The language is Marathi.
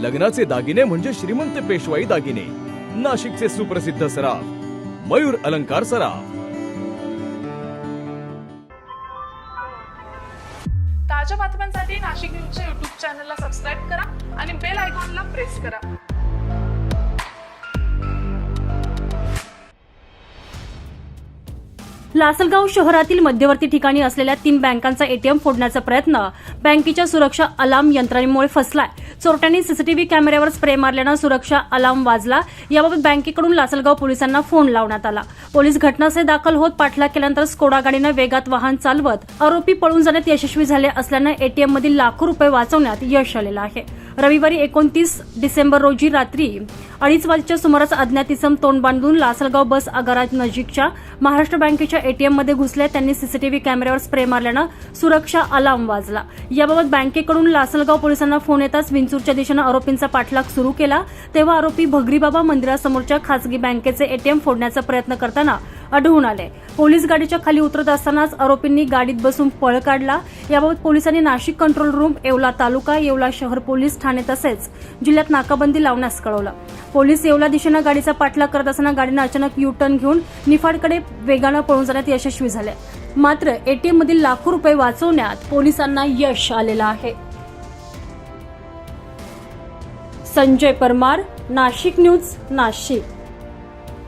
लग्नाचे दागिने म्हणजे श्रीमंत पेशवाई दागिने. नाशिकचे सुप्रसिद्ध सराफ मयूर अलंकार सराफ. ताज्या बातम्यांसाठी नाशिक न्यूजच्या युट्यूब चॅनलला सबस्क्राईब करा आणि बेल आयकॉनला प्रेस करा. लासलगाव शहरातील मध्यवर्ती ठिकाणी असलेल्या तीन बँकांचा एटीएम फोडण्याचा प्रयत्न बँकेच्या सुरक्षा अलार्म यंत्रणेमुळे फसलाय. चोरट्यांनी सीसीटीव्ही कॅमेऱ्यावर स्प्रे मारल्यानं सुरक्षा अलार्म वाजला. याबाबत बँकेकडून लासलगाव पोलिसांना फोन लावण्यात आला. पोलीस घटनास्थळी दाखल होत पाठलाग केल्यानंतर स्कोडा गाडीनं वेगात वाहन चालवत आरोपी पळून जाण्यात यशस्वी झाले असल्यानं एटीएम मधील लाखो रुपये वाचवण्यात यश आलेलं आहे. रविवारी एकोणतीस डिसेंबर रोजी रात्री अडीच वाजच्या सुमारास अज्ञात इसम तोंड बांधून लासलगाव बस आगारात नजीकच्या महाराष्ट्र बँकेच्या एटीएममध्ये घुसले त्यांनी सीसीटीव्ही कॅमेऱ्यावर स्प्रे मारल्यानं सुरक्षा अलार्म वाजला. याबाबत बँकेकडून लासलगाव पोलिसांना फोन येताच विंचूरच्या दिशेनं आरोपींचा पाठलाग सुरू केला. तेव्हा आरोपी भगरीबाबा मंदिरासमोरच्या खासगी बँकेचे एटीएम फोडण्याचा प्रयत्न करताना आढळून आले. पोलीस गाडीच्या खाली उतरत असतानाच आरोपींनी गाडीत बसून पळ काढला. याबाबत पोलिसांनी नाशिक कंट्रोल रूम येवला तालुका येवला शहर पोलीस ठाणे तसेच जिल्ह्यात नाकाबंदी लावण्यास कळवलं. पोलीस येवला दिशेनं गाडीचा पाठलाग करत असताना गाडीनं अचानक यू टर्न घेऊन निफाडकडे वेगानं पळून जाण्यात यशस्वी झाले. मात्र एटीएम मधील लाखो रुपये वाचवण्यात पोलिसांना यश आलेलं आहे. संजय परमार नाशिक न्यूज नाशिक.